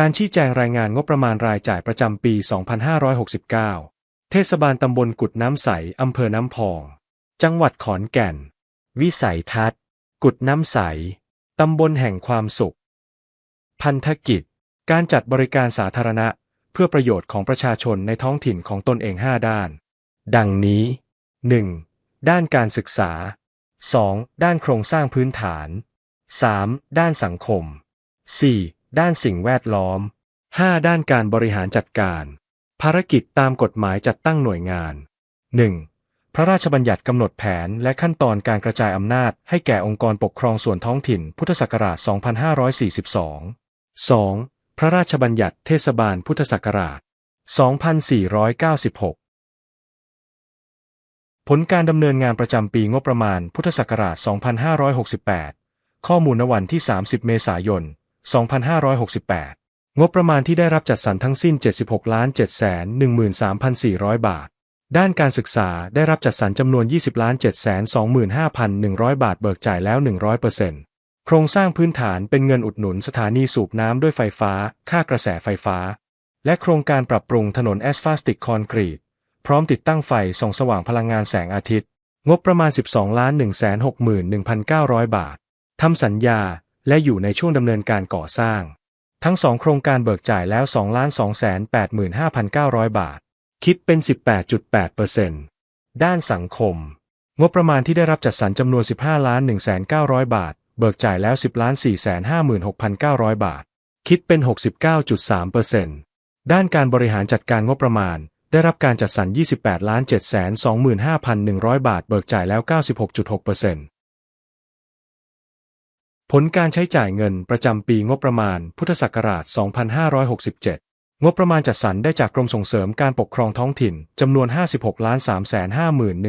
การชี้แจงรายงานงบประมาณรายจ่ายประจำปี 2569 เทศบาลตำบลกุดน้ำใส อำเภอน้ำพอง จังหวัดขอนแก่น วิสัยทัศน์ กุดน้ำใส ตำบลแห่งความสุข พันธกิจ การจัดบริการสาธารณะ เพื่อประโยชน์ของประชาชนในท้องถิ่นของตนเอง 5 ด้าน ดังนี้ 1. ด้านการศึกษา 2. ด้านโครงสร้างพื้นฐาน 3. ด้านสังคม 4. ด้านสิ่งแวดล้อม 5. ด้านการบริหารจัดการ ภารกิจตามกฎหมายจัดตั้งหน่วยงาน 1. พระราชบัญญัติกำหนดแผนและขั้นตอนการกระจายอำนาจให้แก่องค์กรปกครองส่วนท้องถิ่น พุทธศักราช 2542 2. พระราชบัญญัติเทศบาลพุทธศักราช 2496 ผลการดำเนินงานประจำปีงบประมาณพุทธศักราช 2568 ข้อมูลณวันที่ 30 เมษายน 2568 งบประมาณที่ได้รับจัดสรรทั้งสิ้น 76ล้าน7 1 3 4 0 0 บาท ด้านการศึกษาได้รับจัดสรรจำนวน 20ล้าน7 25,100 บาทเบิกจ่ายแล้ว 100%โครงสร้างพื้นฐานเป็นเงินอุดหนุนสถานีสูบน้ำด้วยไฟฟ้า ค่ากระแสไฟฟ้า และโครงการปรับปรุงถนนแอสฟัลติกคอนกรีต พร้อมติดตั้งไฟส่องสว่างพลังงานแสงอาทิตย์ งบประมาณ 12ล้าน161,900 บาททำสัญญา และอยู่ในช่วงดำเนินการก่อสร้าง ทั้งสองโครงการเบิกจ่ายแล้ว 2,285,900 บาท คิดเป็น 18.8%ด้านสังคม งบประมาณที่ได้รับจัดสรรจำนวน 15ล้าน1,900 บาท เบิกจ่ายแล้ว 10ล้าน456,900 บาท คิดเป็น 69.3%ด้านการบริหารจัดการงบประมาณได้รับการจัดสรร 28 ล้าน 725,100 บาท เบิกจ่ายแล้ว 96.6% ผลการใช้จ่ายเงินประจำปีงบประมาณพุทธศักราช 2567 งบประมาณจัดสรรได้จากกรมส่งเสริมการปกครองท้องถิ่นจำนวน 56ล้าน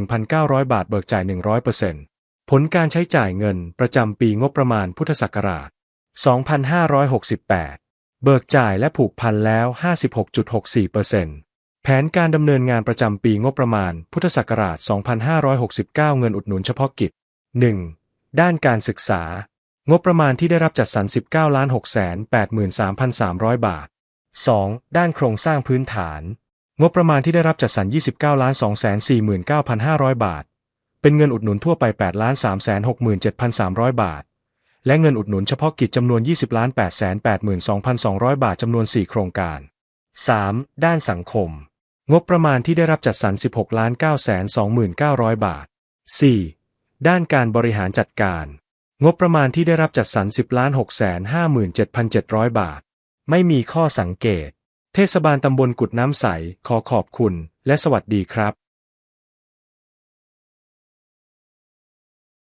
351,900 บาทเบิกจ่าย 100%ผลการใช้จ่ายเงินประจำปีงบประมาณพุทธศักราช 2568 เบิกจ่ายและผูกพันแล้ว 56.64%แผนการดำเนินงานประจำปีงบประมาณพุทธศักราช 2569 เงินอุดหนุนเฉพาะกิจ 1. ด้านการศึกษา งบประมาณที่ได้รับจัดสรร 19ล้าน683,300 บาท 2. ด้านโครงสร้างพื้นฐาน งบประมาณที่ได้รับจัดสรร 29ล้าน249,500 บาท เป็นเงินอุดหนุนทั่วไป8ล้าน367,300 บาท และเงินอุดหนุนเฉพาะกิจจำนวน 20ล้าน882,200 บาทจำนวน 4 โครงการ 3. ด้านสังคม งบประมาณที่ได้รับจัดสรร 16ล้าน929,000 บาท 4. ด้านการบริหารจัดการ งบประมาณที่ได้รับจัดสรร 10ล้าน657,700 บาท ไม่มีข้อสังเกต เทศบาลตำบลกุดน้ำใส ขอขอบคุณ และสวัสดีครับ